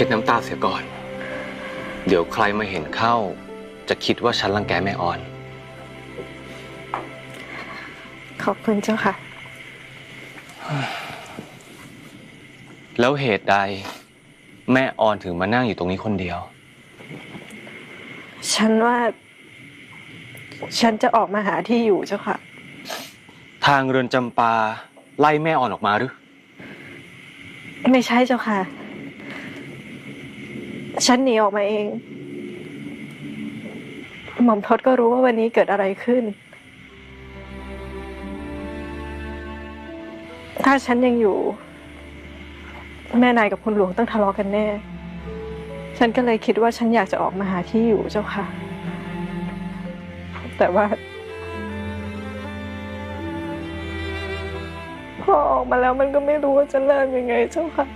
ช็ดน้ำตาเสียก่อน เดี๋ยวใครมาเห็นเข้า จะคิดว่าฉันรังแกแม่ออน ขอบคุณเจ้าค่ะ แล้วเหตุใด แม่ออนถึงมานั่งอยู่ตรงนี้คนเดียว ฉันว่า ฉันจะออกมาหาที่อยู่เจ้าค่ะ ทางเรือนจำปาไล่แม่ออนออกมาหรือ ไม่ใช่เจ้าค่ะ ฉันหนีออกมาเอง หม่อมทศก็รู้ว่าวันนี้เกิดอะไรขึ้น ถ้าฉันยังอยู่ แม่นายกับคุณหลวงต้องทะเลาะกันแน่ ฉันก็เลยคิดว่าฉันอยากจะออกมาหาที่อยู่เจ้าค่ะ แต่ว่า พอออกมาแล้วมันก็ไม่รู้ว่าจะเริ่มยังไงเจ้าค่ะ